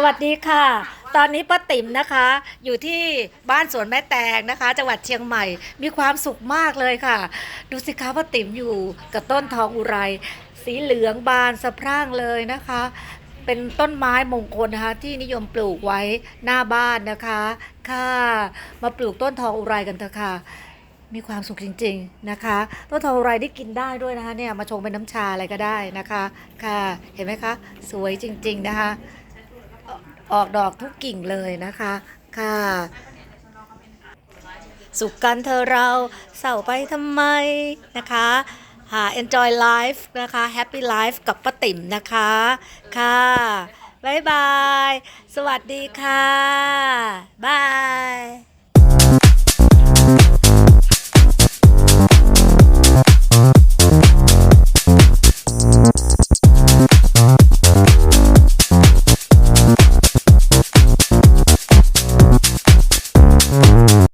สวัสดีค่ะ ตอนนี้ป้าติ๋มนะคะ อยู่ที่บ้านสวนแม่แตงนะคะ จังหวัดเชียงใหม่ มีความสุขมากเลยค่ะ ดูสิคะป้าติ๋มอยู่กับต้นทองอุไร สีเหลืองบานสะพรั่งเลยนะคะ เป็นต้นไม้มงคลนะคะ ที่นิยมปลูกไว้หน้าบ้านนะคะ ค่ะ มาปลูกต้นทองอุไรกันเถอะค่ะ มีความสุขจริง ๆนะคะ ต้นทองอุไรได้กินได้ด้วยนะคะเนี่ยมาชงเป็นน้ำชาอะไรก็ได้นะคะ ค่ะ เห็นไหมคะ สวยจริง ๆนะคะ ออกดอกทุกกิ่งเลยนะคะค่ะ สุขกันเธอเราเศร้าไปทำไมนะคะหา enjoy life นะคะ happy life กับป้าติ๋มนะคะ ค่ะบ๊ายบาย สวัสดีค่ะบาย